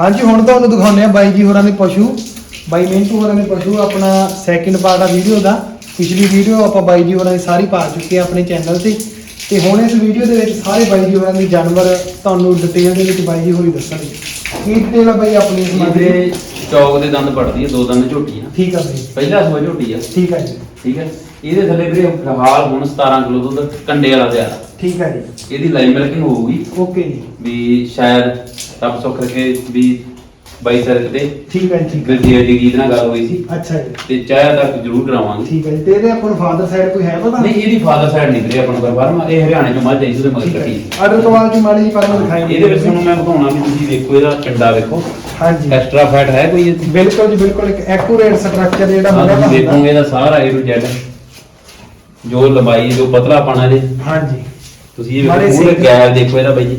ਹਾਂਜੀ ਹੁਣ ਤੁਹਾਨੂੰ ਦਿਖਾਉਂਦੇ ਆ ਬਾਈ ਜੀ ਹੋਰਾਂ ਦੇ ਪਸ਼ੂ। ਬਾਈ ਮਿੰਟੂ ਹੋਰਾਂ ਦੇ ਪਸ਼ੂ ਆਪਣਾ ਸੈਕਿੰਡ ਪਾਰਟ ਆ ਵੀਡੀਓ ਦਾ। ਪਿਛਲੀ ਵੀਡੀਓ ਆਪਾਂ ਬਾਈ ਜੀ ਹੋਰਾਂ ਦੀ ਸਾਰੀ ਪਾ ਚੁੱਕੇ ਆ ਆਪਣੇ ਚੈਨਲ ਤੇ। ਤੇ ਹੁਣ ਇਸ ਵੀਡੀਓ ਦੇ ਵਿੱਚ ਸਾਰੇ ਬਾਈ ਜੀ ਹੋਰਾਂ ਦੀ ਜਾਨਵਰ ਤੁਹਾਨੂੰ ਡਿਟੇਲ ਦੇ ਵਿੱਚ ਬਾਈ ਜੀ ਹੋਰੀ ਦੱਸਣਗੇ। ਕੀ ਡਿਟੇਲ ਆ ਬਾਈ ਆਪਣੀ ਇਸ ਮਾਮਲੇ ਦੀ? ਇਹਦੇ ਚੌਕ ਦੇ ਦੰਦ ਪੜਦੀ ਹੈ ਦੋ ਦੰਦ ਝੋਟੀ ਆ। ਠੀਕ ਆ ਬਾਈ। ਪਹਿਲਾ ਸੂਆ ਝੋਟੀ ਆ। ਠੀਕ ਆ ਜੀ। ਠੀਕ ਹੈ ਇਹਦੇ ਥੱਲੇ ਵੀਰੇ ਫਿਲਹਾਲ ਹੁਣ 17 ਕਿਲੋ ਦੁੱਧ ਕੰਡੇ ਵਾਲਾ ਤਿਆਰ ਆ। ਠੀਕ ਆ ਜੀ। ਇਹਦੀ ਲਾਈਵ ਮਿਲਕਿੰਗ ਹੋਊਗੀ। ਓਕੇ ਜੀ। ਵੀ ਸ਼ਾਇਦ ਰੱਬ ਸੁੱਖ ਰੱਖੇ ਵੀ ਬਾਈ ਸਰ ਤੇ ਠੀਕ ਆ ਜੀ ਠੀਕ ਆ। ਗੁਰਜੀਤ ਦੀ ਗੀਤ ਨਾਲ ਗੱਲ ਹੋਈ ਸੀ। ਅੱਛਾ ਜੀ। ਤੇ ਚਾਹ ਤੱਕ ਜ਼ਰੂਰ ਕਰਾਵਾਂਗੇ। ਠੀਕ ਹੈ ਜੀ। ਤੇ ਇਹਦੇ ਆਪਾਂ ਫਾਦਰ ਸਾਈਡ ਕੋਈ ਹੈ ਪਤਾ? ਨਹੀਂ ਇਹਦੀ ਫਾਦਰ ਸਾਈਡ ਨਹੀਂ ਵੀਰੇ ਆਪਣਾ ਪਰਿਵਾਰ ਇਹ ਹਰਿਆਣੇ ਤੋਂ ਮੱਝ ਆਈ ਸੀ ਉਹਦੇ ਮਗਰ ਠੀਕ ਹੈ ਕੱਟੀ। ਆਰਡਰ ਕੁਆਲਿਟੀ ਮਾੜੀ ਜੀ ਪਰ ਦਿਖਾਈ ਇਹਦੇ ਵਿੱਚ ਤੁਹਾਨੂੰ ਮੈਂ ਬਤਾਉਣਾ ਵੀ ਤੁਸੀਂ ਦੇਖੋ ਇਹਦਾ ਚੰਡਾ ਵੇਖੋ। ਹਾਂਜੀ। ਐਕਸਟਰਾ ਫੈਟ ਹੈ ਕੋਈ ਇੱਥੇ ਬਿਲਕੁਲ ਜੀ ਬਿਲਕੁਲ ਇੱਕ ਐਕੂਰੇਟ ਸਟਰਕਚਰ ਜਿਹੜਾ ਹੋਣਾ ਤੁਸੀਂ ਦੇਖੋਗੇ ਇਹਦਾ ਸਾਰਾ ਏ ਟੂ ਜ਼ੈਡ ਜੋ ਲੰਬਾਈ ਜੋ ਪਤਲਾ ਪਾਣਾ ਇਹਦੇ ਹਾਂਜੀ। ਤੁਸੀਂ ਇਹ ਮਾੜੇ ਪੂਰੇ। ਗੈਪ ਦੇਖੋ ਇਹਦਾ ਬਾਈ ਜੀ।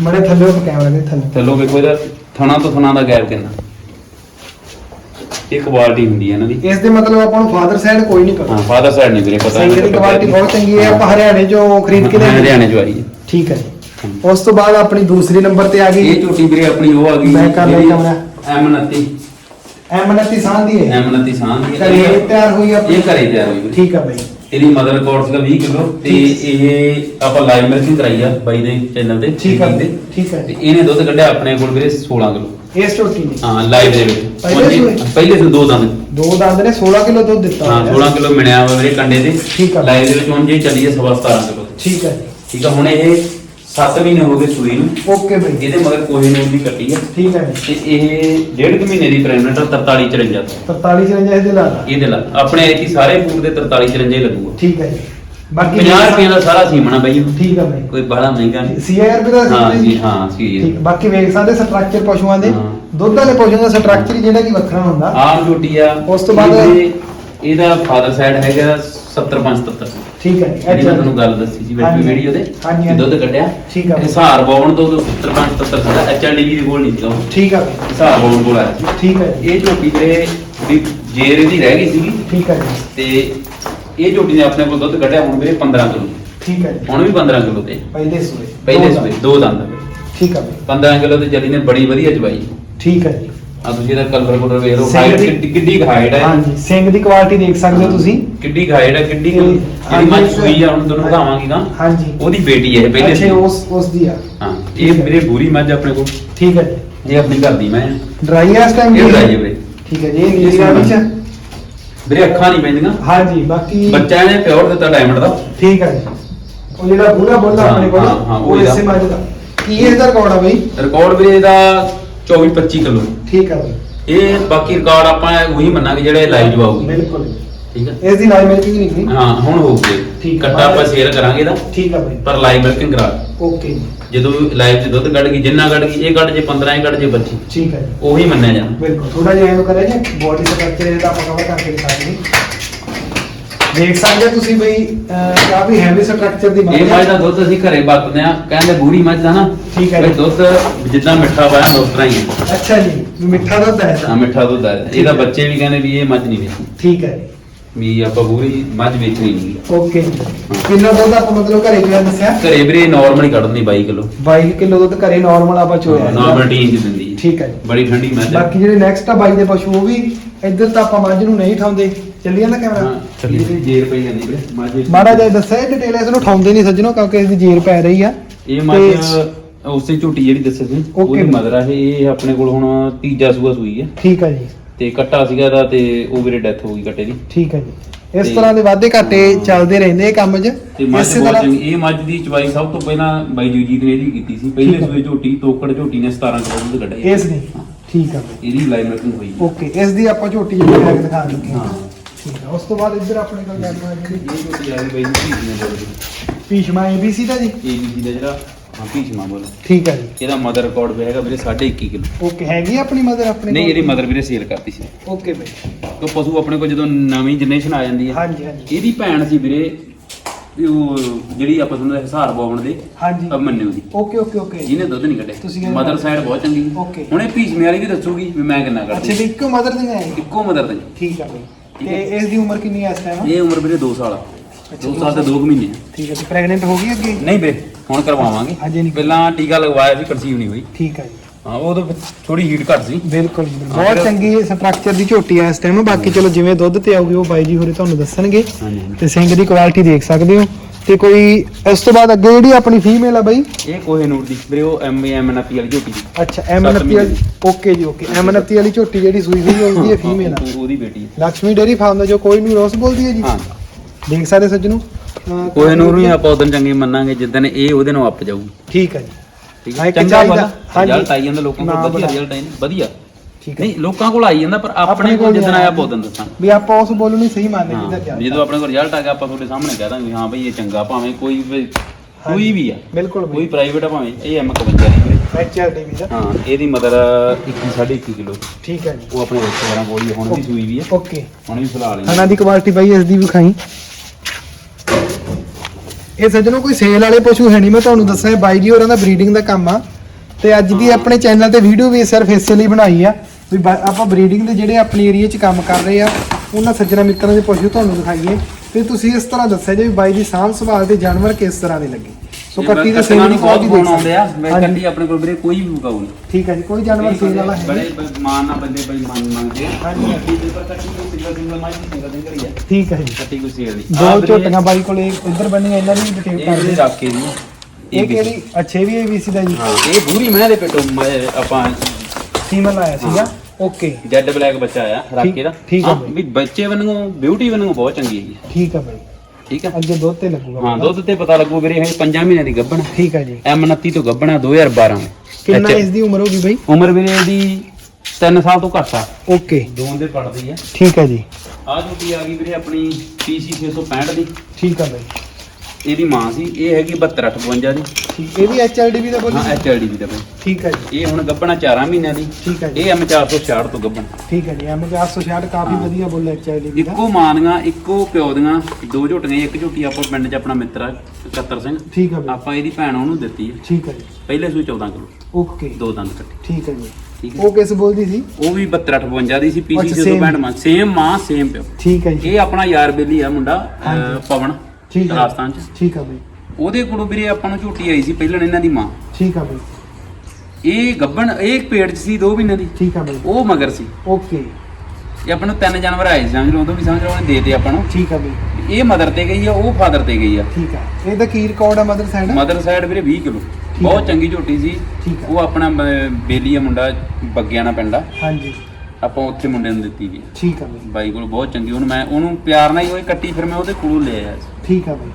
ਮੜੇ ਥੱਲੇ ਉਹ ਕੈਮਰਾ ਦੇ ਥੱਲੇ। ਥੱਲੋਂ ਵੇਖੋ ਇਹਦਾ ਥਣਾ ਤੋਂ ਥਣਾ ਦਾ ਗੈਪ ਕਿੰਨਾ। ਇਹ ਕੁਆਲਿਟੀ ਹੁੰਦੀ ਹੈ ਇਹਨਾਂ ਦੀ ਇਸ ਦੇ ਮਤਲਬ ਆਪਾਂ ਨੂੰ ਫਾਦਰ ਸਾਈਡ ਕੋਈ ਨਹੀਂ ਹਾਂ ਫਾਦਰ ਸਾਈਡ ਨਹੀਂ ਵੀਰੇ ਪਤਾ ਸਿੰਘ ਦੀ ਕੁਆਲਿਟੀ ਬਹੁਤ ਚੰਗੀ ਹੈ ਆਪਾਂ ਹਰਿਆਣੇ ਚੋਂ ਖਰੀਦ ਕੇ ਹਾਂ, ਲਿਆਏ। ਹਰਿਆਣੇ ਚੋਂ ਆਈ ਹੈ। ਠੀਕ ਹੈ ਜੀ। ਉਸ ਤੋਂ ਬਾਅਦ ਆਪਣੀ ਦੂਸਰੀ ਨੰਬਰ ਤੇ ਆ ਗਈ। ਇਹ ਝੋਟੀ ਵੀਰੇ ਆਪਣੀ ਉਹ ਆ ਗਈ ਮੈਂ ਕਰ ਲਿਆ ਕਮਰਾ। M29 M29 ਸਾਹ ਦੀ ਹੈ। M29 ਸਾਂ ਦੀ ਹੈ। ਘਰੇ ਤਿਆਰ ਹੋਈ ਆਪਣੀ। ਇਹ ਘਰੇ ਤਿਆਰ ਹੋਈ ਵੀਰੇ। ਠੀਕ ਹੈ ਬਾਈ। ਇਹਦੀ ਮਦਰ ਰਿਕਾਰਡ ਸੀਗਾ 20 ਕਿਲੋ ਤੇ ਇਹ ਆਪਾਂ ਲਾਈਵ ਮਿਲਕਿੰਗ ਕਰਾਈ ਆ ਬਾਈ ਦੇ ਚੈਨਲ ਤੇ ਠੀਕ ਹੈ ਤੇ। ਠੀਕ ਹੈ। ਤੇ ਇਹਨੇ ਦੁੱਧ ਕੱਢਿਆ ਆਪਣੇ ਕੋਲ ਵੀਰੇ 16 ਕਿਲੋ। ਇਸ ਝੋਟੀ ਨੇ? ਹਾਂ ਲਾਈਵ ਦੇ ਵਿੱਚ। ਪਹਿਲੇ ਉਹਨੇ- ਸੂਏ? ਪਹਿਲੇ ਸੂ ਦੋ ਦੰਦ। ਦੋ ਦੰਦ ਨੇ 16 ਕਿਲੋ ਦੁੱਧ ਦਿੱਤਾ ਹਾਂ ਹੋਇਆ। 16 ਕਿਲੋ ਮਿਲਿਆ ਵਾ ਵੀਰੇ ਕੰਡੇ ਤੇ। ਠੀਕ ਆ। ਲਾਈਵ ਦੇ ਵਿੱਚ ਹੁਣ ਜੇ ਚੱਲੀ ਹੈ ਸਵਾ 17 ਕਿਲੋ। ਠੀਕ ਹੈ। ਠੀਕ ਆ ਹੁਣ ਇਹ 7 ਮਹੀਨੇ ਹੋ ਗਏ ਸੂਈ ਨੂੰ। Okay bye. ਇਹਦੇ ਮਗਰ ਕੋਈ ਨਹੀਂ ਦੀ ਕੱਟੀ ਆ। ਠੀਕ ਹੈ ਜੀ। ਤੇ ਇਹ ਡੇਢ ਕੁ ਮਹੀਨੇ ਦੀ ਪ੍ਰੈਗਨੈਂਟ 43 54 43 ਚਰੰਜਾ ਇਹਦੇ ਲਾ ਲਾ। ਇਹਦੇ ਲਾ ਆਪਣੇ ਐਤੀ ਸਾਰੇ ਫੂਡ ਦੇ 43 54 ਹੀ ਲੱਗੂਗਾ। ਠੀਕ ਹੈ ਜੀ। ਬਾਕੀ 50 ਰੁਪਏ ਦਾ ਸਾਰਾ ਸੀਮਣਾ ਬਾਈ ਠੀਕ ਹੈ ਬਾਈ। ਕੋਈ ਬੜਾ ਮਹਿੰਗਾ ਨਹੀਂ। ਸੀਆਰ ਵੀ ਦਾ ਹਾਂ ਜੀ? ਹਾਂ ਸੀ ਠੀਕ। ਬਾਕੀ ਵੇਖ ਸਕਦੇ ਸਟਰਕਚਰ ਪਸ਼ੂਆਂ ਦੇ। ਹਾਂ। ਦੁੱਧ ਵਾਲੇ ਪਸ਼ੂਆਂ ਦਾ ਸਟਰਕਚਰ ਜਿਹੜਾ ਕਿ ਵੱਖਰਾ ਹੁੰਦਾ। ਆਮ ਝੋਟੀ ਆ। ਉਸ ਤੋਂ ਬਾਅਦ- ਇਹਦੇ- ਇਹਦਾ ਫਾਦਰ ਸਾਈਡ ਹੈਗਾ 75 75 ਠੀਕ ਹੈ ਜੀ ਜਿਹੜੀ ਮੈਂ ਤੁਹਾਨੂੰ ਗੱਲ ਦੱਸੀ ਸੀ ਵਿੱਚ ਹਾਂਜੀ। ਵੀਡੀਓ ਦੇ ਹਾਂਜੀ, ਕਿ। ਦੁੱਧ ਕੱਢਿਆ। ਠੀਕ ਆ। ਹਿਸਾਰ ਬੌਣ ਤੋਂ 70 75 ਸੀਗਾ ਐਚਐਲਡੀ ਦੇ ਕੋਲ ਨਹੀਂ ਸੀਗਾ ਉਹ। ਠੀਕ ਹੈ ਬਾਈ। ਹਿਸਾਰ ਬੌਣ ਕੋਲ ਆਇਆ ਸੀ। ਠੀਕ ਹੈ ਜੀ। ਇਹ ਝੋਟੀ ਤੇ ਵੀ ਜੇਰ ਇਹਦੀ ਰਹਿ ਗਈ ਸੀਗੀ। ਠੀਕ ਹੈ ਜੀ। ਤੇ ਇਹ ਝੋਟੀ ਨੇ ਆਪਣੇ ਕੋਲ ਦੁੱਧ ਕੱਢਿਆ ਹੁਣ ਵੀਰੇ 15 ਕਿਲੋ ਠੀਕ ਹੈ ਜੀ। ਹੁਣ ਵੀ 15 ਕਿਲੋ ਤੇ। ਪਹਿਲੇ ਸੂਏ। ਪਹਿਲੇ ਦੋ ਸੂਏ ਦੰਦ। ਦੋ ਦੰਦ। ਠੀਕ ਹੈ ਬਾਈ। 15 ਕਿਲੋ ਤੇ ਜਲੀ ਨੇ ਬੜੀ ਵਧੀਆ ਚਵਾਈ ਠੀਕ ਹੈ ਜੀ। ਆ ਤੁਸੀਂ ਇਹਦਾ ਕਲਰ ਕੋਲਰ ਵੇਖ ਲਓ ਸਿੰਘ ਹਾਈਟ ਦੀ- ਕਿੱਡੀ ਕਿੱਡੀ ਹਾਈਟ ਹੈ। ਹਾਂਜੀ ਸਿੰਘ ਦੀ ਕੁਆਲਿਟੀ ਦੇਖ ਸਕਦੇ ਹੋ ਤੁਸੀਂ। ਕਿੱਡੀ ਹਾਈਟ ਹੈ ਕਿੱਡੀ ਕੁ- ਜਿਹੜੀ ਮੱਝ ਹਾਂਜੀ, ਸੂਈ ਆ ਹੁਣ ਤੁਹਾਨੂੰ ਦਿਖਾਵਾਂਗੀ ਨਾ। ਹਾਂਜੀ। ਉਹਦੀ ਬੇਟੀ ਹੈ ਇਹ ਪਹਿਲੇ ਅੱਛਾ। ਉਸ ਉਸ ਦੀ ਆ। ਹਾਂ ਇਹ ਮੇਰੇ ਬੂਰੀ ਮੱਝ ਆਪਣੇ ਕੋਲ। ਠੀਕ ਹੈ। ਜੀ ਇਹ ਆਪਣੀ ਘਰ ਦੀ ਮੈਂ ਡਰਾਈ ਆ ਇਸ ਟਾਈਮ ਇਹ ਡਰਾਈ ਹੈ ਵੀਰੇ। ਠੀਕ ਹੈ ਜੀ ਇਹ ਨੀਲੀ ਆ? ਵੀਰੇ ਅੱਖਾਂ ਨਹੀਂ ਪੈਂਦੀਆਂ। ਹਾਂਜੀ ਬਾਕੀ ਬੱਚਾ ਇਹਨੇ ਪਿਓਰ ਦਿੱਤਾ ਡਾਇਮੰਡ ਦਾ। ਠੀਕ ਹੈ ਜੀ। ਉਹ ਜਿਹੜਾ ਪੂਰਾ ਬੋਲਦਾ ਹਾਂ, ਆਪਣੇ ਕੋਲ ਹਾਂ, ਹਾਂ, ਉਹ ਉਹ ਇਹਦਾ। ਇਸੇ ਮੱਝ ਦਾ। ਕੀ ਇਸ ਦਾ ਰਿਕਾਰਡ ਆ ਬਈ? ਰਿਕਾਰਡ ਵੀਰੇ ਇਹਦਾ 24 25 ਕਿਲੋ। ਠੀਕ ਹੈ ਬਈ ਇਹ ਬਾਕੀ ਰਿਕਾਰਡ ਆਪਾਂ ਉਹੀ ਮੰਨਾਂਗੇ ਜਿਹੜੇ ਲਾਈਵ ਜਵਾਊਗੀ ਬਿਲਕੁਲ ਠੀਕ ਹੈ ਇਸ ਦੀ ਲਾਈਵ ਮਿਲਕਿੰਗ ਨਹੀਂ? ਗਈ ਹਾਂ ਹੁਣ ਹੋਊਗੇ ਠੀਕ ਆ। ਕੱਟਾ ਆਪਾਂ ਸ਼ੇਅਰ ਕਰਾਂਗੇ ਇਹਦਾ। ਠੀਕ ਹੈ ਬਈ। ਪਰ ਲਾਈਵ ਮਿਲਕਿੰਗ ਕਰਾ। ਓਕੇ ਜਦੋਂ ਲਾਈਵ 'ਚ ਦੁੱਧ ਕੱਢ ਗਈ ਜਿੰਨਾ ਕੱਢ ਗਈ ਇਹ ਕੱਢ ਜੇ 15 ਇਹ ਕੱਢ ਜੇ 25 ਠੀਕ ਹੈ ਜੀ। ਉਹੀ ਮੰਨਿਆ ਜਾਣਾ ਬਿਲਕੁਲ। ਥੋੜਾ ਜਿਹਾ ਇਹਨੂੰ ਕਰਿਆ ਜੀ ਬੋਡੀ ਸਟਰਕਚਰ ਇਹਦਾ ਆਪਾਂ ਕਵਰ ਕਰਕੇ ਦਿਖਾ ਦਈਏ। ਦੇਖ ਸਕਦੇ ਹੋ ਤੁਸੀਂ ਬਈ ਅਹ, ਕਾਫੀ ਹੈਵੀ ਸਟਰਕਚਰ ਦੀ ਇਹ ਮੱਝ ਦਾ ਦੁੱਧ ਅਸੀਂ ਘਰੇ ਵਰਤਦੇ ਆ ਕਹਿੰਦੇ ਬੂਰੀ ਮੱਝ ਦਾ ਨਾ ਠੀਕ ਹੈ ਵੀ। ਦੁੱਧ ਜਿੱਦਾਂ ਮਿੱਠਾ ਪਾਇਆ ਉਸ ਤਰ੍ਹਾਂ ਹੀ ਹੈ। ਅੱਛਾ ਜੀ ਵੀ ਮਿੱਠਾ ਦੁੱਧ ਹੈ ਹਾਂ ਇਹਦਾ। ਮਿੱਠਾ ਦੁੱਧ ਹੈ। ਇਹਦਾ। ਬੱਚੇ ਵੀ ਕਹਿੰਦੇ ਵੀ ਇਹ ਮੱਝ ਨਹੀਂ ਵੇਚਣੀ। ਠੀਕ ਹੈ ਵੀ ਆਪਾਂ ਬੂਰੀ ਮੱਝ ਵੇਚਣੀ ਨਹੀਂ। ਓਕੇ ਜੀ। ਕਿੰਨਾ ਦੁੱਧ ਆਪਾਂ ਮਤਲਬ ਘਰੇ ਕਿਹਾ ਦੱਸਿਆ? ਘਰੇ ਵੀਰੇ ਨਾਰਮਲ ਹੀ ਕੱਢਣ ਦੀ 22 ਕਿਲੋ। 22 ਕਿਲੋ ਦੁੱਧ ਘਰੇ ਨਾਰਮਲ ਆਪਾਂ ਚੋਇਆ ਹੈ। ਨਾਰਮਲ ਟੀਨ ਚ ਦਿੰਦੀ ਹੈ। ਠੀਕ ਹੈ ਜੀ। ਬੜੀ ਠੰਡੀ ਮੱਝ ਹੈ। ਬਾਕੀ ਜਿਹੜੇ ਨੈਕਸਟ ਆ ਬਾਈ ਦੇ ਪਸ਼ੂ ਉਹ ਵੀ ਇੱਧਰ ਤਾਂ ਆਪਾਂ ਮੱਝ ਨੂੰ ਨਹੀਂ ਠਾਉਂਦੇ ਚੱਲੀ ਜਾਂਦਾ ਕੈਮਰਾ ਚੱਲੀ ਵੀ ਜੇਰ ਪਈ ਜਾਂਦੀ ਵੀਰੇ ਮੱਝ। ਮਾੜਾ ਜਿਹਾ ਦੱਸਿਆ ਡਿਟੇਲ ਇਸ ਨੂੰ ਠਾਉਂਦੇ ਨਹੀਂ ਸੱਜਣੋ ਕਿਉਂਕਿ ਇਸ ਦੀ ਜੇਰ ਪੈ ਰਹੀ ਆ। ਇਹ ਮੱਝ ਉਸੇ ਝੋਟੀ ਜਿਹੜੀ ਦੱਸੇ ਸੀ ਉਹਦੀ। ਮਦਰ ਆ ਇਹ ਆਪਣੇ ਕੋਲ ਹੁਣ ਤੀਜਾ ਸੂਆ ਸੂਈ ਹੈ ਠੀਕ ਹੈ ਜੀ। ਤੇ ਕੱਟਾ ਸੀਗਾ ਇਹਦਾ ਤੇ ਉਹ ਵੀਰੇ ਡੈਥ ਹੋ ਗਈ ਕੱਟੇ ਦੀ। ਠੀਕ ਹੈ ਜੀ। ਇਸ ਤਰ੍ਹਾਂ ਦੇ ਵਾਧੇ ਘਾਟੇ ਚੱਲਦੇ ਰਹਿੰਦੇ ਇਹ ਕੰਮ 'ਚ। ਇਸੇ ਤਰ੍ਹਾਂ ਇਹ ਮੱਝ ਦੀ ਚਵਾਈ ਸਭ ਤੋਂ ਪਹਿਲਾਂ ਬਾਈ ਜਗਜੀਤ ਨੇ ਇਹਦੀ ਕੀਤੀ ਸੀ। ਪਹਿਲੇ ਆ। ਸੂਏ ਝੋਟੀ ਤੋਕੜ ਝੋਟੀ ਨੇ 17 ਕਿਲੋ ਦੁੱਧ ਕੱਢਿਆ। ਇਸ ਦੀ। ਹਾਂ। ਠੀਕ ਆ। ਇਹਦੀ ਲਾਈਵ ਮਿਲਕਿੰਗ ਹੋਈ। ਓਕੇ ਇਸ ਦੀ ਆਪਾਂ ਝੋਟੀ ਜਿਹੜੀ ਹੈ ਦਿਖਾ ਦਿੱਤੀ ਹਾਂ। ਠੀਕ ਹੈ ਉਸ ਤੋਂ ਬਾਅਦ ਇੱਧਰ ਆਪਣੇ ਕੋਲ ਕੈਮਰਾ ਜਿਹੜੀ ਇਹ ਝੋਟੀ ਆ ਗਈ ਬਾਈ ਜੀ ਨੇ ਬੋਲ ਭੀਸ਼ਮਾ ABC ਦਾ ਜੀ? ਏਬੀਸੀ ਦਾ ਜਿਹੜਾ ਹਾਂ ਨਾ ਬੋਲ ਠੀਕ ਹੈ ਜੀ। ਇਹਦਾ ਮਦਰ ਰਿਕਾਰਡ ਵੀ ਹੈਗਾ ਵੀਰੇ 21.5 ਕਿਲੋ। ਓਕੇ ਹੈਗੀ ਆ ਆਪਣੀ ਮਦਰ ਆਪਣੇ ਨਹੀਂ? ਇਹਦੀ ਮਦਰ ਵੀਰੇ ਸੇਲ ਕਰਤੀ ਸੀ। ਓਕੇ ਬਈ। ਉਹ ਪਸ਼ੂ ਆਪਣੇ ਕੋਲ ਜਦੋਂ ਨਵੀਂ ਜਨਰੇਸ਼ਨ ਆ ਜਾਂਦੀ ਹੈ ਹਾਂਜੀ ਹਾਂਜੀ। ਇਹਦੀ ਭੈਣ ਸੀ ਵੀਰੇ ਵੀ ਉਹ ਜਿਹੜੀ ਆਪਾਂ ਤੁਹਾਨੂੰ ਹਿਸਾਰ ਪਾਉਣ ਦੇ ਹਾਂਜੀ। ਅਬ ਮੰਨਿਓ ਦੀ ਓਕੇ ਓਕੇ ਓਕੇ। ਇਹਨੇ ਦੁੱਧ ਨਹੀਂ ਕੱਢਿਆ। ਤੁਸੀਂ ਕਹਿੰਦੇ ਮਦਰ ਸਾਈਡ ਬਹੁਤ ਚੰਗੀ Okay. ਹੁਣ ਇਹ ਭੀਸ਼ਮੇ ਵਾਲੀ ਵੀ ਦੱਸੂਗੀ ਵੀ ਮੈਂ ਕਿੰਨਾ ਅੱਛਾ ਇੱਕੋ ਮਦਰ ਦੀ ਹੈ ਇੱਕੋ ਮਦਰ ਦੀ ਠੀਕ ਆ ਬਈ। ਤੇ। ਇਸ ਦੀ ਉਮਰ ਕਿੰਨੀ ਹੈ ਇਸ ਟਾਈਮ ਇਹ ਉਮਰ ਵੀਰੇ 2 ਸਾਲ ਆ। ਅੱਛਾ, 2 ਦੋ ਸਾਲ ਤੇ ਸਾਲ। 2 ਮਹੀਨੇ ਆ। ਠੀਕ ਹੈ ਤੇ ਪ੍ਰੈਗਨੈਂਟ ਹੋ ਗਈ ਅੱਗੇ? ਨਹੀਂ ਵੀਰੇ ਹੁਣ ਕਰਵਾਵਾਂਗੇ। ਹਾਂਜੀ, ਨਹੀਂ। ਪਹਿਲਾਂ ਟੀਕਾ ਲਗਵਾਇਆ ਸੀ ਕਨਸੀਵ ਨਹੀਂ ਹੋਈ। ਠੀਕ ਹੈ ਜੀ। ਹਾਂ ਉਹ ਤਾਂ ਥੋੜੀ ਹੀਟ ਘੱਟ ਸੀ। ਬਿਲਕੁਲ ਜੀ, ਬਹੁਤ ਚੰਗੀ ਸਟਰਕਚਰ ਦੀ ਝੋਟੀ ਆ ਇਸ ਟਾਈਮ ਬਾਕੀ ਚਲੋ ਜਿਵੇਂ ਦੁੱਧ ਤੇ ਆਊਗੀ ਉਹ ਬਾਈ ਜੀ ਹੋਰੇ ਤੁਹਾਨੂੰ ਦੱਸਣਗੇ। ਹਾਂਜੀ ਤੇ ਸਿੰਘ ਦੀ ਕੁਆਲਿਟੀ ਦੇਖ ਸਕਦੇ ਹੋ। ਤੇ ਕੋਈ ਇਸ ਤੋਂ ਬਾਅਦ ਅੱਗੇ ਜਿਹੜੀ ਆਪਣੀ ਫੀਮੇਲ ਆ ਬਾਈ? ਇਹ ਕੋਹੇ ਨੂਰ ਦੀ ਵੀਰੇ ਉਹ ਐਮ ਐਮ ਐਨ ਪੀ ਵਾਲੀ ਝੋਟੀ ਦੀ। ਅੱਛਾ ਐਮਐਨਪੀ ਵਾਲੀ। ਓਕੇ ਜੀ ਓਕੇ ਐਮਐਨਪੀ ਵਾਲੀ ਝੋਟੀ ਜਿਹੜੀ ਸੂਈ ਹੋਈ ਉਹਦੀ ਹੈ ਫੀਮੇਲ ਆ। ਉਹ- ਉਹਦੀ ਬੇਟੀ ਹੈ। ਲక్ష్ਮੀ ਡੇਰੀ ਫਾਰਮ ਦਾ ਜੋ ਕੋਈ ਨੂੰ ਰੋਸ ਬੋਲਦੀ ਹੈ ਜੀ? ਹਾਂ। ਦੇਖ ਸਕਦੇ ਸੱਜਣੋ ਅਹ ਕੋਹੇ ਨੂਰ ਨੂੰ ਹੀ ਆਪਾਂ ਉਦੋਂ ਚੰਗੀ ਮੰਨਾਂਗੇ ਜਿੱਦਣ ਇਹ ਉਹਦੇ ਨਾਲ ਅੱਪ ਜਾਊਗੀ। ਠੀਕ ਹੈ ਜੀ। ਠੀਕ ਹਾਂ, ਹੈ ਇੱਕ ਚੰਗਾ ਚਾਹੀਦਾ। ਹਾਂਜੀ। ਰਿਜ਼ਲਟ ਆਈ ਜਾਂਦਾ ਲੋਕਾਂ ਨਾ, ਕੋਲ ਵਧੀਆ। ਰਿਜ਼ਲਟ ਆਈ ਵਧੀਆ। ਠੀਕ ਹੈ। ਨਹੀਂ ਲੋਕਾਂ ਕੋਲ ਆਈ ਜਾਂਦਾ ਪਰ ਆਪਣੇ ਕੋਲ ਜਿੱਦਣ ਆਇਆ ਆਪਾਂ ਉਦੋਂ ਦੱਸਾਂ। ਵੀ ਆਪਾਂ ਉਸ ਬੋਲ ਨੂੰ ਸਹੀ ਮੰਨਦੇ ਹਾਂ, ਜਿਹਦਾ ਚੱਲ ਜਦੋਂ ਆਪਣੇ ਕੋਲ ਰਿਜ਼ਲਟ ਆ ਗਿਆ ਆਪਾਂ ਤੁਹਾਡੇ ਸਾਹਮਣੇ ਕਹਿ ਦਾਂਗੇ ਵੀ ਹਾਂ ਬਈ ਇਹ ਚੰਗਾ ਭਾਵੇਂ ਕੋਈ ਵੀ ਕੋਈ ਵੀ ਆ। ਬਿਲਕੁਲ ਕੋਈ ਪ੍ਰਾਈਵੇਟ ਆ ਭਾਵੇਂ ਇਹ ਐਮ 51 ਦੀ ਵੀਰੇ। ਐਚਆਰ ਟੀਵੀ ਦਾ। ਹਾਂ ਇਹਦੀ ਮਦਰ 21 1.5 ਕਿਲੋ। ਠੀਕ ਹੈ ਜੀ। ਉਹ ਆਪਣੇ ਰਿਸ਼ਤੇਦਾਰਾਂ ਕੋਲ ਹੀ ਆ, ਹੁਣ ਵੀ ਸੂਈ ਵੀ ਹੈ ਓਕੇ। ਹੁਣ ਵੀ ਫਿਲਹਾਲ ਹੀ ਖਾਣਾ ਦੀ ਕੁਆਲਿਟੀ ਬਾਈ ਇਸ ਦੀ ਵਿਖਾਈ ਇਹ ਸੱਜਣੋ ਕੋਈ ਸੇਲ ਵਾਲੇ ਪਸ਼ੂ ਹੈ ਨਹੀਂ ਮੈਂ ਤੁਹਾਨੂੰ ਦੱਸਾਂ ਇਹ ਬਾਈ ਜੀ ਹੋਰਾਂ ਦਾ ਬਰੀਡਿੰਗ ਦਾ ਕੰਮ ਆ। ਤੇ ਅੱਜ ਦੀ ਆਪਣੇ ਚੈਨਲ ਤੇ ਵੀਡੀਓ ਵੀ ਸਿਰਫ ਇਸੇ ਲਈ ਬਣਾਈ ਆ ਵੀ ਆਪਾਂ ਬਰੀਡਿੰਗ ਦੇ ਜਿਹੜੇ ਆਪਣੀ ਏਰੀਆ 'ਚ ਕੰਮ ਕਰ ਰਹੇ ਆ ਉਹਨਾਂ ਸੱਜਣਾ ਮਿੱਤਰਾਂ ਦੇ ਪਸ਼ੂ ਤੁਹਾਨੂੰ ਦਿਖਾਈਏ। ਤੇ ਤੁਸੀਂ ਇਸ ਤਰ੍ਹਾਂ ਦੱਸਿਆ ਜੇ ਵੀ ਬਾਈ ਦੀ ਸਾਂਭ ਸੰਭਾਲ ਦੇ ਜਾਨਵਰ ਕਿਸ ਤਰ੍ਹਾਂ ਦੇ ਲੱਗੇ? ਸੋ ਕੱਟੀ ਦੇ ਸੇਲ ਕੁਆਲਿਟੀ ਫੋਨ ਦੇਖ ਆਉਂਦੇ ਆ। ਸਕਦੇ ਮੈਂ ਕੱਟੀ ਆਪਣੇ ਕੋਲ ਵੀਰੇ ਕੋਈ ਵੀ ਮੁਕਾਉ ਨਹੀਂ। ਠੀਕ ਹੈ ਜੀ ਕੋਈ ਜਾਨਵਰ ਸੇਲ ਵਾਲਾ ਹੈ ਬੜੇ ਨਹੀਂ। ਬੜੇ ਮਾਨ ਨਾਲ ਬੰਦੇ ਬਈ ਮੰਨ ਮੰਗਦੇ ਆ। ਹਾਂਜੀ। ਕੱਟੀ ਦੇ ਪਰ ਕੱਟੀ ਕੋਈ ਸਿੰਗਲ ਸਿੰਗਲ ਮਾਈ ਸਿੰਗਲ ਸਿੰਗਲ ਹੀ ਆ। ਠੀਕ ਹੈ ਜੀ। ਕੱਟੀ ਕੋਈ ਸੇਲ ਨਹੀਂ। ਦੋ ਝੋਟੀਆਂ ਬਾਈ ਕੋਲੇ ਇੱਧਰ ਬੰਨੀਆਂ ਇਹਨਾਂ ਦੀ ਡਿਟੇਲ ਇਹ ਕਰ ਵੀ ਦਿਓ ਰੱਖ ਕੇ ਦੀ ਇਹ ਕਿਹੜੀ? ਅੱਛੇ ਵੀ ਏਬੀਸੀ ਦਾ ਜੀ। ਹਾਂ ਇਹ ਪੂਰੀ ਮੈਂ ਦੇ ਪੇਟੋਂ ਮੈਂ ਆਪਾਂ ਫੀਮੇਲ ਆਇਆ ਸੀਗਾ। ਓਕੇ। ਜੈਡ ਬਲੈਕ ਬੱਚਾ ਆਇਆ ਰੱਖ ਕੇ ਦਾ ਠੀਕ ਆ ਹਾਂ, ਬਈ। ਵੀ ਬੱਚੇ ਵਾਂਗੂ ਬਿਊਟੀ ਵਾਂਗੂ ਬਹੁਤ ਚੰਗੀ ਹੈਗੀ। ਠੀਕ ਹੈ ਬਾਈ। ਠੀਕ ਆ? ਅੱਗੇ ਦੁੱਧ ਤੇ ਲੱਗੂਗਾ ਹਾਂ ਦੁੱਧ ਤੇ ਪਤਾ ਲੱਗੂ ਵੀਰੇ ਇਹ 5 ਮਹੀਨਿਆਂ ਦੀ ਗੱਭਣ। ਠੀਕ ਹੈ ਜੀ। ਐਮ 29 ਤੋਂ ਗੱਭਣਾ 2012 ਕਿੰਨਾ ਅੱਛਾ। ਇਸ ਦੀ ਉਮਰ ਹੋਗੀ ਬਾਈ? ਉਮਰ ਵੀਰੇ ਦੀ 3 ਸਾਲ ਤੋਂ ਘੱਟ ਆ। ਓਕੇ। ਦੋਨ ਦੇ ਪੜਦੀ ਆ। ਠੀਕ ਹੈ ਜੀ। ਆ ਝੋਟੀ ਆ ਗਈ ਵੀਰੇ ਆਪਣੀ PC 665 ਦੀ। ਠੀਕ ਹੈ ਬਾਈ। ਇਹਦੀ ਮਾਂ ਸੀ ਇਹ ਹੈਗੀ 7258 ਦੀ। ਠੀਕ ਇਹ ਵੀ ਐਚਐਲਡੀਬੀ ਦਾ ਹਾਂ ਬੋਲੀ ਐਚਐਲਡੀ ਦੀ ਦਾ ਬਈ ਠੀਕ ਹੈ ਜੀ। ਇਹ ਹੁਣ ਗੱਭਣਾ 4 ਮਹੀਨਿਆਂ ਦੀ। ਠੀਕ ਹੈ ਜੀ। ਇਹ ਐਮ 466 ਤੋਂ ਗੱਭਣ। ਠੀਕ ਹੈ ਜੀ ਐਮ 466 ਕਾਫੀ ਹਾਂ। ਵਧੀਆ ਬੋਲ ਐਚਐਲਡੀਬੀ ਦਾ। ਇੱਕੋ ਮਾਂ ਦੀਆਂ ਇੱਕੋ ਪਿਓ ਦੀਆਂ ਦੋ ਝੋਟੀਆਂ ਇੱਕ ਝੋਟੀ ਆਪਾਂ ਪਿੰਡ 'ਚ ਆਪਣਾ ਮਿੱਤਰ ਆ ਕੱਤਰ ਸਿੰਘ। ਠੀਕ ਹੈ ਬਾਈ। ਆਪਾਂ ਇਹਦੀ ਭੈਣ ਉਹਨੂੰ ਦਿੱਤੀ ਹੈ। ਠੀਕ ਹੈ ਜੀ। ਪਹਿਲੇ ਸੂਈ 14 ਕਿਲੋ। ਓਕੇ। ਦੋ ਦੰਦ ਕੱਟੇ। ਠੀਕ ਹੈ ਜੀ। ਠੀਕ ਹੈ। ਉਹ ਕਿਸ ਬੋਲਦੀ ਸੀ? ਉਹ ਵੀ 7258 ਦੀ ਸੀ ਅੱਛਾ, ਪੀਸੀ same। 665 ਮਾਂ। ਸੇਮ ਮਾਂ ਸੇਮ ਪਿਓ। ਠੀਕ ਹੈ ਜੀ। ਇਹ ਆਪਣਾ ਯਾਰ ਬੇਲੀ ਆ ਮੁੰਡਾ ਅਹ, ਹਾਂਜੀ। ਪਵਨ। ਠੀਕ ਹੈ ਰਾਜਸਥਾਨ 'ਚ? ਠੀਕ ਹੈ ਬਾਈ। ਉਹਦੇ ਕੋਲੋਂ ਵੀਰੇ ਆਪਾਂ ਨੂੰ ਝੋਟੀ ਆਈ ਸੀ ਪਹਿਲਾਂ ਇਹਨਾਂ ਦੀ ਮਾਂ। ਠੀਕ ਹੈ ਬਾਈ। ਇਹ ਗੱਬਣ ਇਹ ਪੇਟ 'ਚ ਸੀ ਦੋ ਮਹੀਨੇ ਦੀ। ਠੀਕ ਹੈ ਬਾਈ। ਉਹ ਮਗਰ ਸੀ। ਓਕੇ। ਇਹ ਆਪਾਂ ਨੂੰ ਤਿੰਨ ਜਾਨਵਰ ਆਏ ਸੀ ਸਮਝ ਲਓ ਉਦੋਂ ਵੀ ਸਮਝ ਲਓ ਉਹਨੇ ਦੇ ਤੇ ਆਪਾਂ ਨੂੰ। ਠੀਕ ਹੈ ਬਾਈ। ਇਹ ਮਦਰ ਤੇ ਗਈ ਆ ਉਹ ਫਾਦਰ ਤੇ ਗਈ ਆ। ਠੀਕ ਹੈ ਇਹਦਾ ਕੀ ਰਿਕਾਰਡ ਹੈ ਮਦਰ ਸਾਈਡ ਮਦਰ ਸਾਈਡ ਵੀਰੇ 20 ਕਿਲੋ। ਬਹੁਤ ਚੰਗੀ ਝੋਟੀ ਸੀ। ਠੀਕ ਹੈ ਉਹ ਆਪਣਾ ਬੇਲੀ ਆ ਮੁੰਡਾ ਬੱਗਿਆਣਾ ਪਿੰਡਾ ਹਾਂਜੀ। ਆਪਾਂ ਉੱਥੇ ਮੁੰਡੇ ਨੂੰ ਦਿੱਤੀ ਵੀ ਠੀਕ ਹੈ ਬਾਈ। ਬਾਈ ਕੋਲ ਬਹੁਤ ਚੰਗੀ ਉਹਨੂੰ ਮੈਂ ਉਹਨੂੰ ਪਿਆਰ ਨਾਲ ਹੀ ਉਹ ਕੱਟੀ ਫਿਰ ਮੈਂ ਉਹਦੇ ਕੋਲੋਂ ਲੈ ਆਇਆ। ਸੀ ਠੀਕ ਹੈ ਬਾਈ।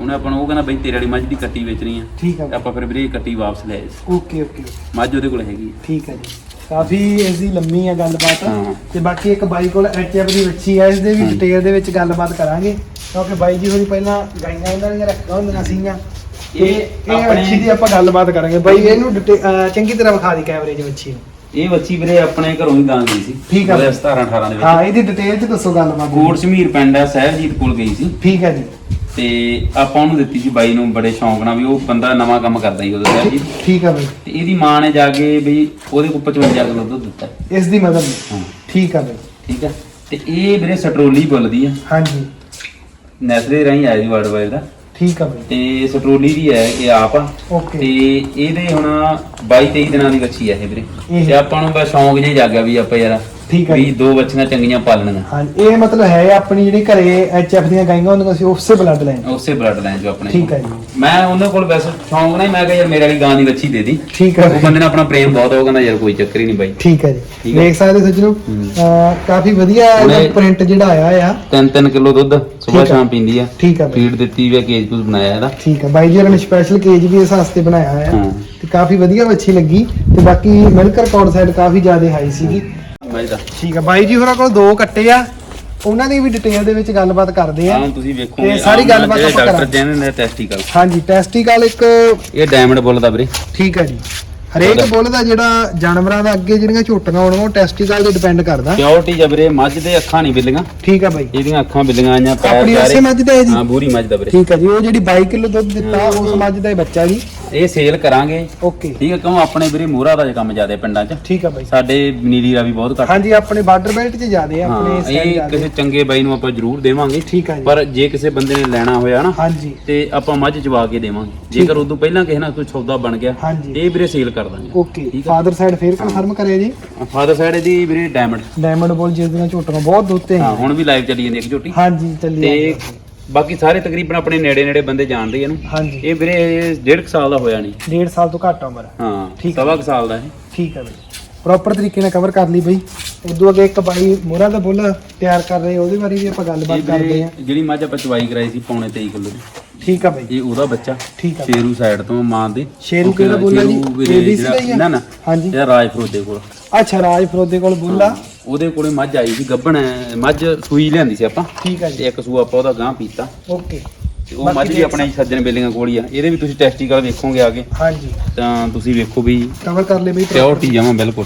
ਉਹਨੇ ਆਪਾਂ ਨੂੰ ਉਹ ਕਹਿੰਦਾ ਬਈ ਤੇਰੇ ਵਾਲੀ ਮੱਝ ਦੀ ਕੱਟੀ ਵੇਚਣੀ ਆ। ਠੀਕ ਤੇ ਬਾਈ। ਆਪਾਂ ਫਿਰ ਵੀਰੇ ਇਹ ਕੱਟੀ ਵਾਪਸ ਲੈ ਆਏ ਸੀ। Okay okay. ਮੱਝ ਉਹਦੇ ਕੋਲ ਹੈਗੀ ਆ। ਠੀਕ ਹੈ ਜੀ। ਕਾਫੀ ਇਸ ਦੀ ਲੰਮੀ ਹੈ ਗੱਲਬਾਤ। ਤੇ ਬਾਕੀ ਇੱਕ ਬਾਈ ਕੋਲ ਐਚਐਫ ਦੀ ਵੱਛੀ ਹੈ ਇਸ ਦੇ ਵੀ ਹਾਂਜੀ। ਡਿਟੇਲ ਦੇ ਵਿੱਚ ਗੱਲਬਾਤ ਕਰਾਂਗੇ। ਕਿਉਂਕਿ ਬਾਈ ਜੀ ਹੋਰੀ ਪਹਿਲਾਂ ਗਾਈਆਂ ਇਹਨਾਂ ਦੀਆਂ ਰੱਖੀਆਂ ਹੁੰਦੀਆਂ ਸੀਗੀਆਂ। ਇਹ ਇਹ ਆਪਣੇ- ਵੱਛੀ ਦੀ ਆਪਾਂ ਗੱਲਬਾਤ ਕਰਾਂਗੇ। ਬਾਈ ਇਹਨੂੰ ਡਿਟੇ- ਅਹ ਚੰਗੀ ਤਰ੍ਹਾਂ ਵਿਖਾ ਦੀ ਕੈਮਰੇ 'ਚ ਵੱਛੀ ਨੂੰ। ਇਹ ਬੱਚੀ ਵੀਰੇ ਆਪਣੇ ਘਰੋਂ ਹੀ ਦਾਨ ਗਈ ਸੀ। ਠੀਕ ਆ। 17 18 ਦੇ ਹਾਂ ਵਿੱਚ ਇਹਦੀ ਡਿਟੇਲ 'ਚ ਦੱਸੋ ਗੱਲਬਾਤ ਕੋਟ ਸ਼ਮੀਰ ਪਿੰਡ ਆ ਸਹਿਬਜੀਤ ਕੋਲ ਗਈ ਸੀ। ਠੀਕ ਹੈ ਜੀ। ਤੇ ਆਪਾਂ ਉਹਨੂੰ ਦਿੱਤੀ ਸੀ ਬਾਈ ਨੂੰ ਬੜੇ ਸ਼ੌਂਕ ਨਾਲ ਵੀ ਉਹ ਬੰਦਾ ਨਵਾਂ ਕੰਮ ਕਰਦਾ ਸੀ ਉਦੋਂ ਸਹਿਬਜੀਤ। ਠੀਕ ਹੈ ਬਾਈ। ਤੇ ਇਹਦੀ ਮਾਂ ਨੇ ਜਾ ਕੇ ਵੀ ਉਹਦੇ ਕੋਲ 55 ਕਿਲੋ ਦੁੱਧ ਦਿੱਤਾ। ਇਸ ਦੀ ਮਦਦ ਹਾਂ। ਠੀਕ ਹੈ ਬਾਈ। ਠੀਕ ਆ। ਤੇ ਇਹ ਵੀਰੇ ਸਟਰੋਲੀ ਬੁੱਲਦੀ ਆ। ਹਾਂਜੀ। ਨੈਸਰੇ ਰਾਹੀਂ ਆਇਆ ਜੀ ਵਰਡ ਵਾਈਡ ਦਾ। ਠੀਕ ਹੈ ਬਾਈ। ਤੇ ਸਟਰੋਲੀ ਦੀ ਹੈ ਇਹ ਆਪ ਆ। ਤੇ ਓਕੇ ਇਹਦੇ ਹੁਣ 22 23 ਦਿਨਾਂ ਦੀ ਬੱਚੀ ਆ ਇਹ ਵੀਰੇ। ਇਹ- ਤੇ ਆਪਾਂ ਨੂੰ ਬਸ ਸ਼ੌਂਕ ਜਿਹਾ ਹੀ ਜਾਗਿਆ ਵੀ ਆਪਾਂ ਯਾਰ ਠੀਕ ਹੈ ਵੀ। ਦੋ ਬੱਚੀਆਂ ਚੰਗੀਆਂ ਪਾਲਣੀਆਂ ਹਾਂਜੀ ਇਹ ਮਤਲਬ ਹੈ ਆਪਣੀ ਜਿਹੜੀ ਘਰੇ ਐਚਐਫ ਦੀਆਂ ਗਾਈਆਂ ਹੁੰਦੀਆਂ ਸੀ ਉਸੇ ਬਲੱਡ ਲਾਈਨ ਉਸੇ ਬਲੱਡ ਲਾਈਨ ਜੋ ਆਪਣੇ ਠੀਕ ਹੈ ਜੀ। ਮੈਂ ਉਹਨਾਂ ਕੋਲ ਵੈਸੇ ਸ਼ੌਂਕ ਨਾਲ ਹੀ ਮੈਂ ਕਿਹਾ ਯਾਰ ਮੇਰੇ ਵਾਲੀ ਗਾਂ ਦੀ ਬੱਚੀ ਦੇ ਦੀ। ਠੀਕ ਹੈ ਉਹ ਬੰਦੇ ਨੇ ਆਪਣਾ ਪ੍ਰੇਮ ਬਹੁਤ ਆ, ਉਹ ਕਹਿੰਦਾ ਯਾਰ ਕੋਈ ਚੱਕਰ ਹੀ ਨਹੀਂ ਬਾਈ। ਠੀਕ ਹੈ ਜੀ। ਹੈ। ਦੇਖ ਸਕਦੇ ਸੱਜਣੋ ਹੂੰ। ਕਾਫੀ ਵਧੀਆ ਪ੍ਰਿੰਟ ਜਿਹੜਾ ਆਇਆ ਆ। 3-3 ਕਿਲੋ ਦੁੱਧ ਸਵੇਰ ਹੈ। ਸ਼ਾਮ ਪੀਂਦੀ ਆ। ਠੀਕ ਹੈ ਫੀਡ ਦਿੱਤੀ ਵੀ ਆ ਕੇਜ ਕੁਝ ਬਣਾਇਆ ਇਹਦਾ। ਠੀਕ ਹੈ। ਬਾਈ ਜੀ ਹੋਰਾਂ ਨੇ ਸਪੈਸ਼ਲ ਕੇਜ ਵੀ ਇਸ ਵਾਸਤੇ ਬਣਾਇਆ ਹਾਂ। ਤੇ ਕਾਫੀ ਵਧੀਆ ਵੱਛੀ ਲੱਗੀ। ਤੇ ਬਾਕੀ ਮਿਲਕ ਰਿਕਾਰਡ ਸਾਈਡ ਕਾਫੀ ਜ਼ਿਆਦਾ ਹਾਈ ਸੀਗੀ। ਦਾ। ਠੀਕ ਹੈ ਬਾਈ ਜੀ ਹੋਰਾਂ ਕੋਲ ਦੋ ਕੱਟੇ ਆ। ਉਹਨਾਂ ਦੀ ਵੀ ਡਿਟੇਲ ਦੇ ਵਿੱਚ ਗੱਲਬਾਤ ਕਰਦੇ ਆ। ਹਾਂ ਤੁਸੀਂ ਵੇਖੋਗੇ ਇਹ ਸਾਰੀ ਗੱਲਬਾਤ ਆਪਾਂ ਡਾਕਟਰ ਕਰਾਂਗੇ। ਜਿਹਨੇ ਨੇ ਟੈਸਟੀਕਲ ਹਾਂਜੀ ਟੈਸਟੀਕਲ ਇੱਕ ਇਹ ਡਾਇਮੰਡ ਬੁੱਲ ਦਾ ਵੀਰੇ। ਠੀਕ ਹੈ ਜੀ। ਹਰੇਕ ਬੁੱਲ। ਦਾ ਜਿਹੜਾ ਜਾਨਵਰਾਂ ਦਾ ਅੱਗੇ ਜਿਹੜੀਆਂ ਝੋਟੀਆਂ ਹੋਣਗੀਆਂ ਉਹ ਟੈਸਟੀਕਲ ਤੇ ਡਿਪੈਂਡ ਕਰਦਾ। ਪਿਓਰਟੀ ਜਬਰੇ ਮੱਝ ਦੇ ਅੱਖਾਂ ਨਹੀਂ ਬਿੱਲੀਆਂ। ਠੀਕ ਹੈ ਬਾਈ। ਇਹਦੀਆਂ ਅੱਖਾਂ ਬਿੱਲੀਆਂ ਆਈਆਂ ਪੈਰ ਆਪਣੀ ਸਾਰੇ। ਉਸੇ ਮੱਝ ਦਾ ਹੈ ਜੀ। ਹਾਂ ਬੂਰੀ ਮੱਝ ਦਾ ਵੀਰੇ। ਠੀਕ ਹੈ ਜੀ ਉਹ ਜਿਹੜੀ 22 ਕਿਲੋ ਦੁੱਧ ਦਿੱਤਾ ਉਸ ਮੱਝ ਦਾ ਹੀ ਬੱਚਾ ਜੀ। ਇਹ ਸੇਲ ਕਰਾਂਗੇ। ਓਕੇ ਠੀਕ ਹੈ ਕਿਉਂ? ਆਪਣੇ ਵੀਰੇ ਮੋਹਰਾ ਦਾ ਕੰਮ ਜ਼ਿਆਦਾ ਪਿੰਡਾਂ 'ਚ। ਠੀਕ ਆ ਬਾਈ। ਸਾਡੇ ਨੀਲੀ ਰਾਵੀ ਬਹੁਤ ਘੱਟ। ਹਾਂਜੀ ਆਪਣੇ ਬਾਰਡਰ ਬੈਲਟ 'ਚ ਜ਼ਿਆਦੇ ਆ ਆਪਣੇ ਹਾਂ side ਇਹ ਜ਼ਿਆਦੇ। ਕਿਸੇ ਚੰਗੇ ਬਾਈ ਨੂੰ ਆਪਾਂ ਜ਼ਰੂਰ ਦੇਵਾਂਗੇ। ਠੀਕ ਆ ਜੀ। ਪਰ ਜੇ ਕਿਸੇ ਬੰਦੇ ਨੇ ਲੈਣਾ ਹੋਇਆ ਨਾ ਹਾਂਜੀ। ਤੇ ਆਪਾਂ ਮੱਝ ਚਵਾ ਕੇ ਦੇਵਾਂਗੇ। ਜੇਕਰ ਉਦੋਂ ਪਹਿਲਾਂ ਕਿਸੇ ਨਾਲ ਕੋਈ ਸੌਦਾ ਬਣ ਗਿਆ ਹਾਂਜੀ। ਇਹ ਵੀਰੇ ਸੇਲ ਕਰ ਦਾਂਗੇ। ਓਕੇ ਠੀਕ ਆ। ਫਾਦਰ ਸਾਈਡ ਫੇਰ ਕਨਫਰਮ ਕਰਿਆ ਜੀ? ਫਾਦਰ ਸਾਈਡ ਦੀ ਵੀਰੇ ਡਾਇਮੰਡ ਡਾਇਮੰਡ ਬੋਲ ਜਿਸ ਦੀਆਂ ਝੋਟੀਆਂ ਬਹੁਤ ਦੁੱਤੇ ਹਾਂ ਹੁਣ ਵੀ ਲਾਈਵ ਚੱਲੀ ਜਾਂਦੀ ਇੱਕ ਝੋਟੀ। ਹਾਂਜੀ ਚੱਲੀ ਤੇ। ਬਾਕੀ ਸਾਰੇ ਤਕਰੀਬਨ ਆਪਣੇ ਨੇੜੇ ਨੇੜੇ ਬੰਦੇ ਜਾਣਦੇ ਇਹਨੂੰ। ਹਾਂਜੀ। ਇਹ ਵੀਰੇ ਡੇਢ ਕੁ ਸਾਲ ਦਾ ਹੋਇਆ ਨਹੀਂ ਡੇਢ ਸਾਲ ਤੋਂ ਘੱਟ ਉਮਰ। ਹਾਂ ਠੀਕ। ਸਵਾ ਕੁ ਸਾਲ ਦਾ ਇਹ। ਠੀਕ ਹੈ ਬਈ ਪ੍ਰੋਪਰ ਤਰੀਕੇ ਨਾਲ ਕਵਰ ਕਰ ਲਈ ਬਈ। ਉਦੋਂ ਅੱਗੇ ਇੱਕ ਬਾਈ ਮੋਹਰਾ ਦਾ ਬੁੱਲ ਤਿਆਰ ਕਰ ਰਹੇ ਉਹਦੇ ਬਾਰੇ ਵੀ ਆਪਾਂ ਗੱਲਬਾਤ ਇਹ ਕਰਦੇ ਵੀਰੇ ਹਾਂ। ਜਿਹੜੀ ਮੱਝ ਆਪਾਂ ਚਵਾਈ ਕਰਾਈ ਸੀ ਪੌਣੇ 23 ਕਿਲੋ ਦੀ। ਠੀਕ ਆ ਬਈ। ਇਹ ਉਹਦਾ ਬੱਚਾ। ਠੀਕ ਆ ਸ਼ੇਰੂ ਸਾਈਡ ਤੋਂ ਮਾਂ ਦੇ। ਸ਼ੇਰੂ ਉਹ ਕਿਹੜਾ ਬੋਲਿਆ ਜੀ? ਸ਼ੇਰੂ ਵੀਰੇ ABC ਦਾ ਹੀ ਆ? ਨਾ ਨਾ। ਹਾਂਜੀ। ਇਹ ਰਾਜ ਫਰੋਦੇ ਕੋਲ। ਅੱਛਾ ਰਾਜ ਫਰੋਦੇ ਕੋਲ ਬੁੱਲਾ। ਉਹਦੇ ਕੋਲੇ ਮੱਝ ਆਈ ਸੀ ਗੱਭਣ ਹੈ, ਮੱਝ ਸੂਈ ਲਿਆਂਦੀ ਸੀ ਆਪਾਂ। ਠੀਕ ਆ ਤੇ ਜੀ ਇੱਕ ਸੂਆ ਆਪਾਂ ਉਹਦਾ ਗਾਂ ਪੀਤਾ। ਓਕੇ। ਤੇ ਉਹ ਬਾਕੀ ਮੱਝ ਵੀ ਆਪਣੇ ਸੱਜਣ ਬੇਲੀਆਂ ਕੋਲ ਹੀ ਆ। ਇਹਦੇ ਵੀ ਤੁਸੀਂ ਟੈਸਟੀਕਲ ਵੇਖੋਗੇ ਆਗੇ ਹਾਂਜੀ। ਤਾਂ ਤੁਸੀਂ ਵੇਖੋ ਵੀ ਕਵਰ ਕਰ ਲਈ ਬਈ proper। ਪਿਓਰਟੀ ਜਮਾ ਬਿਲਕੁਲ।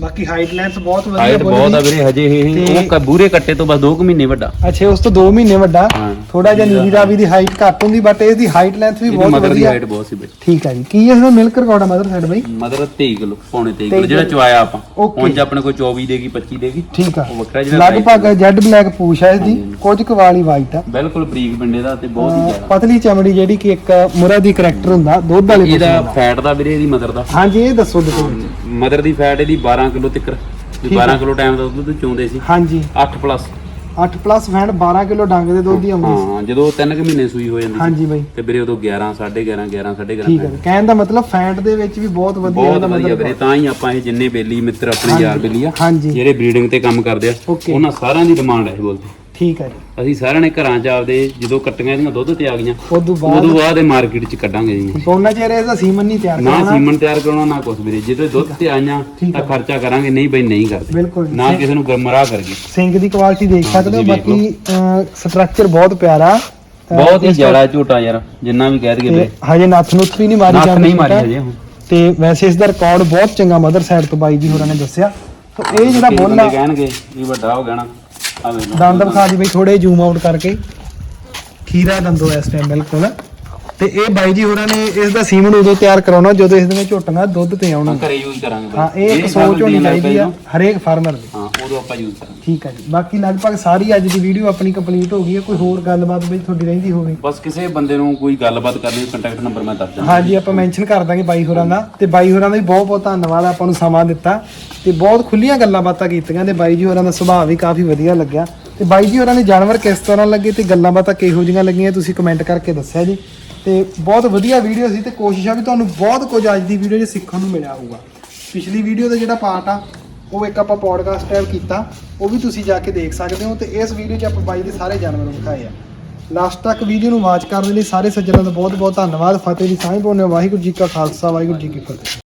ਬਾਕੀ ਹਾਈਟ ਲੈਂਥ ਬਹੁਤ ਵਧੀਆ ਹਾਈਟ ਬਹੁਤ ਆ ਵੀਰੇ ਹਜੇ ਇਹ ਉਹ ਕ- ਬੂਰੇ ਕੱਟੇ ਤੋਂ ਬਸ 2 ਮਹੀਨੇ ਵੱਡਾ। ਅੱਛਾ ਉਸ ਤੋਂ 2 ਮਹੀਨੇ ਵੱਡਾ। ਥੋੜਾ ਜਿਹਾ ਨੀਲੀ ਰਾਵੀ ਦੀ ਹਾਈਟ ਘੱਟ ਹੁੰਦੀ ਬਟ ਇਹਦੀ ਹਾਈਟ ਲੈਂਥ ਵੀ ਬਹੁਤ ਮਦਰ ਦੀ ਵਧੀਆ। ਹਾਈਟ ਬਹੁਤ ਸੀ ਬਈ ਠੀਕ ਆ ਜੀ। ਕੀ ਇਸ ਦਾ ਮਿਲਕ ਰਿਕਾਰਡ ਆ ਮਦਰ ਸਾਈਡ ਬਈ? ਮਦਰ 23 ਕਿਲੋ ਪੌਣੇ 23 23 ਕਿਲੋ ਜਿਹੜਾ ਚਵਾਇਆ ਆਪਾਂ। ਹੁਣ ਜੇ ਆਪਣੇ ਕੋਲ 24 ਦੇਗੀ 25 ਦੇਗੀ ਠੀਕ ਆ। ਵੱਖਰਾ ਜਿਹੜਾ ਲਗਭਗ ਜੈਡ ਬਲੈਕ ਪੂਛ ਹੈ ਇਹਦੀ ਹਾਂਜੀ। ਕੁਝ ਕੁ ਵਾਲੀ ਵਾਈਟ ਆ। ਬਿਲਕੁਲ ਬਰੀਕ ਪਿੰਡੇ ਦਾ ਤੇ ਬਹੁਤ ਹੀ ਜ਼ਿਆਦਾ। ਪਤਲੀ ਚਮੜੀ ਜਿਹੜੀ ਕਿ ਇੱਕ ਮੁਰਾ ਦੀ ਕਰੈਕਟਰ ਹੁੰਦਾ ਦੁੱਧ ਵਾਲੇ ਇਹਦਾ ਦਾ। ਫੈਟ ਦਾ ਵੀਰੇ ਇਹਦੀ ਮਦਰ ਦਾ। ਹਾਂਜੀ ਇਹ ਦੱਸੋ ਦੇਖੋ ਮਦਰ ਦੀ ਫੈਟ ਇਹਦੀ 12 ਕਿਲੋ ਤੱਕ ਠੀਕ 12 ਆ। ਕਿਲੋ ਟਾਈਮ ਦਾ ਦੁੱਧ ਚੋਂਦੇ ਸੀ। ਹਾਂਜੀ। 8 ਪਲੱਸ 8 ਪਲੱਸ ਫੈਂਡ 12 ਕਿਲੋ ਡੰਗ ਦੇ ਦੁੱਧ ਦੀ ਆਉਂਦੀ ਸੀ। ਹਾਂ ਜਦੋਂ 3 ਕੁ ਮਹੀਨੇ ਸੂਈ ਹੋ ਜਾਂਦੀ ਸੀ। ਹਾਂਜੀ ਬਾਈ। ਤੇ ਵੀਰੇ ਉਦੋਂ 11 11.5 11 11 ਠੀਕ ਹੈ। 11.5 ਕਹਿਣ ਦਾ ਮਤਲਬ ਫੈਂਟ ਦੇ ਵਿੱਚ ਵੀ ਬਹੁਤ ਵਧੀਆ ਬਹੁਤ ਇਹਦਾ ਵਧੀਆ ਮਤਲਬ ਵੀਰੇ ਤਾਂ ਹੀ ਆਪਾਂ ਇਹ ਜਿੰਨੇ ਬੇਲੀ ਮਿੱਤਰ ਆਪਣੇ ਯਾਰ ਬੇਲੀ ਆ ਹਾਂਜੀ। ਜਿਹੜੇ ਬਰੀਡਿੰਗ ਤੇ ਕੰਮ ਕਰਦੇ ਆ Okay। ਉਹਨਾਂ ਸਾਰਿਆਂ ਦੀ ਡਿਮਾਂਡ ਹੈ ਇਹ ਬੋਲਦੇ। ਠੀਕ ਹੈ ਜੀ। ਅਸੀਂ ਸਾਰਿਆਂ ਨੇ ਘਰਾਂ 'ਚ ਆਪਦੇ ਜਦੋਂ ਕੱਟੀਆਂ ਇਹਦੀਆਂ ਦੁੱਧ ਤੇ ਆ ਗਈਆਂ ਉਦੋਂ ਬਾਅਦ ਉਦੋਂ ਬਾਅਦ ਇਹ ਮਾਰਕੀਟ 'ਚ ਕੱਢਾਂਗੇ ਜੀ ਉਹਨਾਂ ਚਿਹਰੇ ਇਹਦਾ ਸੀਮਨ ਨਹੀਂ ਤਿਆਰ ਨਾ ਕਰਨਾ ਸੀਮਨ ਤਿਆਰ ਕਰਾਉਣਾ ਨਾ ਕੁਛ ਵੀਰੇ। ਜਦੋਂ ਦੁੱਧ ਤੇ ਆਈਆਂ ਠੀਕ ਤਾਂ। ਖਰਚਾ ਕਰਾਂਗੇ ਨਹੀਂ ਬਈ ਨਹੀਂ ਕਰਦੇ। ਬਿਲਕੁਲ। ਨਾ ਕਿਸੇ ਨੂੰ ਗਮਰਾਹ ਕਰਗੇ ਸਿੰਗ ਦੀ ਕੁਆਲਿਟੀ ਦੇਖ ਸਕਦੇ ਹੋ ਤੁਸੀਂ ਬਾਕੀ ਸਟਰਕਚਰ ਬਹੁਤ ਪਿਆਰਾ। ਅਹ, ਬਹੁਤ ਹੀ ਜ਼ਿਆਦਾ ਝੂਟਾ ਯਾਰ ਜਿੰਨਾ ਵੀ ਕਹਿ ਦਈਏ ਤੇ ਵੀਰੇ। ਹਜੇ ਨੱਥ ਨੁੱਥ ਵੀ ਨਹੀਂ ਮਾਰੀ ਨੱਥ ਜਾਂਦੀ ਨਹੀਂ ਮਾਰੀ ਹਜੇ। ਹੁਣ। ਤੇ ਵੈਸੇ ਇਸ ਦਾ ਰਿਕਾਰਡ ਬਹੁਤ ਚੰਗਾ ਮਦਰ ਸਾਈਡ ਤੋਂ ਬਾਈ ਜੀ ਹੋਰਾਂ ਨੇ ਦੱਸਿਆ। ਤਾਂ ਇਹ ਜਿਹੜਾ ਕਈ ਬੁੱਲ ਬੰਦੇ ਆ ਕਹਿਣਗੇ ਵੀ ਵੱਡਾ ਹੋ ਗਿਆ ਨਾ। ਦੰਦ ਵਿਖਾ ਦੀ ਬਈ ਥੋੜੇ ਜ਼ੂਮ ਆਊਟ ਕਰਕੇ। ਖੀਰਾ ਦੰਦੋ ਇਸ ਟਾਈਮ ਬਿਲਕੁਲ। ਤੇ ਇਹ ਬਾਈ ਜੀ ਹੋਰਾਂ ਨੇ ਇਸ ਦਾ ਸੀਮਨ ਉਦੋਂ ਤਿਆਰ ਕਰਾਉਣਾ ਜਦੋਂ ਇਸ ਦੀਆਂ ਝੋਟੀਆਂ ਦੁੱਧ ਤੇ ਆਉਣਾ। ਘਰੇ ਯੂਜ਼ ਕਰਾਂਗੇ ਬਈ। ਹਾਂ ਇਹ ਇੱਕ ਸੋਚ ਹੋਣੀ ਚਾਹੀਦੀ ਆ ਹਰੇਕ ਫਾਰਮਰ ਦੀ। ਹਾਂ ਉਦੋਂ ਆਪਾਂ ਯੂਜ਼ ਕਰਾਂਗੇ। ਠੀਕ ਹੈ ਜੀ। ਬਾਕੀ ਲਗਭਗ ਸਾਰੀ ਅੱਜ ਦੀ ਵੀਡੀਓ ਆਪਣੀ ਕੰਪਲੀਟ ਹੋ ਗਈ ਹੈ ਕੋਈ ਹੋਰ ਗੱਲਬਾਤ ਬਈ ਤੁਹਾਡੀ ਰਹਿੰਦੀ ਹੋਵੇ। ਬਸ ਕਿਸੇ ਬੰਦੇ ਨੂੰ ਕੋਈ ਗੱਲਬਾਤ ਕਰਨੀ ਕੰਟੈਕਟ ਨੰਬਰ ਮੈਂ ਦੱਸ ਦਿੰਦਾ। ਹਾਂਜੀ ਆਪਾਂ ਮੈਂਸ਼ਨ ਕਰ ਦਾਂਗੇ ਬਾਈ ਹੋਰਾਂ ਦਾ। ਤੇ ਬਾਈ ਹੋਰਾਂ ਦਾ ਵੀ ਬਹੁਤ ਬਹੁਤ ਧੰਨਵਾਦ ਆਪਾਂ ਨੂੰ ਸਮਾਂ ਦਿੱਤਾ। ਤੇ ਬਹੁਤ ਖੁੱਲੀਆਂ ਗੱਲਾਂ ਬਾਤਾਂ ਕੀਤੀਆਂ ਤੇ ਬਾਈ ਜੀ ਹੋਰਾਂ ਦਾ। ਸੁਭਾਅ ਵੀ ਕਾਫੀ ਵਧੀਆ ਲੱਗਿਆ। ਤੇ ਬਾਈ ਜੀ ਹੋਰਾਂ ਨੇ ਜਾਨਵਰ ਕਿਸ ਤਰ੍ਹਾਂ ਲੱਗੇ ਤੇ ਗੱਲਾਂ ਬਾਤਾਂ ਕਿਹੋ ਜਿਹੀਆਂ ਲੱਗੀਆਂ ਤੁਸੀਂ ਕਮੈਂਟ ਕਰਕੇ ਦੱਸਿਆ ਜੀ। ਤੇ ਬਹੁਤ ਵਧੀਆ ਵੀਡੀਓ ਸੀ ਤੇ ਕੋਸ਼ਿਸ਼ ਆ ਵੀ ਤੁਹਾਨੂੰ ਬਹੁਤ ਕੁਝ ਅੱਜ ਦੀ ਵੀਡੀਓ 'ਚ ਸਿੱਖਣ ਨੂੰ ਮਿਲਿਆ ਹੋਊਗਾ। ਪਿਛਲੀ ਵੀਡੀਓ ਦਾ ਜਿਹੜਾ ਪਾਰਟ ਆ, ਉਹ ਇੱਕ ਆਪਾਂ ਪੋਡਕਾਸਟ ਟਾਈਪ ਕੀਤਾ, ਉਹ ਵੀ ਤੁਸੀਂ ਜਾ ਕੇ ਦੇਖ ਸਕਦੇ ਹੋ ਤੇ ਇਸ ਵੀਡੀਓ 'ਚ ਆਪਾਂ ਬਾਈ ਦੇ ਸਾਰੇ ਜਾਨਵਰ ਦਿਖਾਏ ਆ। ਲਾਸਟ ਤੱਕ ਵੀਡੀਓ ਨੂੰ ਵਾਚ ਕਰਨ ਦੇ ਲਈ ਸਾਰੇ ਸੱਜਣਾਂ ਦਾ ਬਹੁਤ ਬਹੁਤ ਧੰਨਵਾਦ। ਫਤਿਹ ਦੀ ਸਾਂਝ ਪਾਉਂਦੇ ਵਾਹਿਗੁਰੂ ਜੀ ਕਾ ਖਾਲਸਾ, ਵਾਹਿਗੁਰੂ ਜੀ ਕੀ ਫਤਿਹ।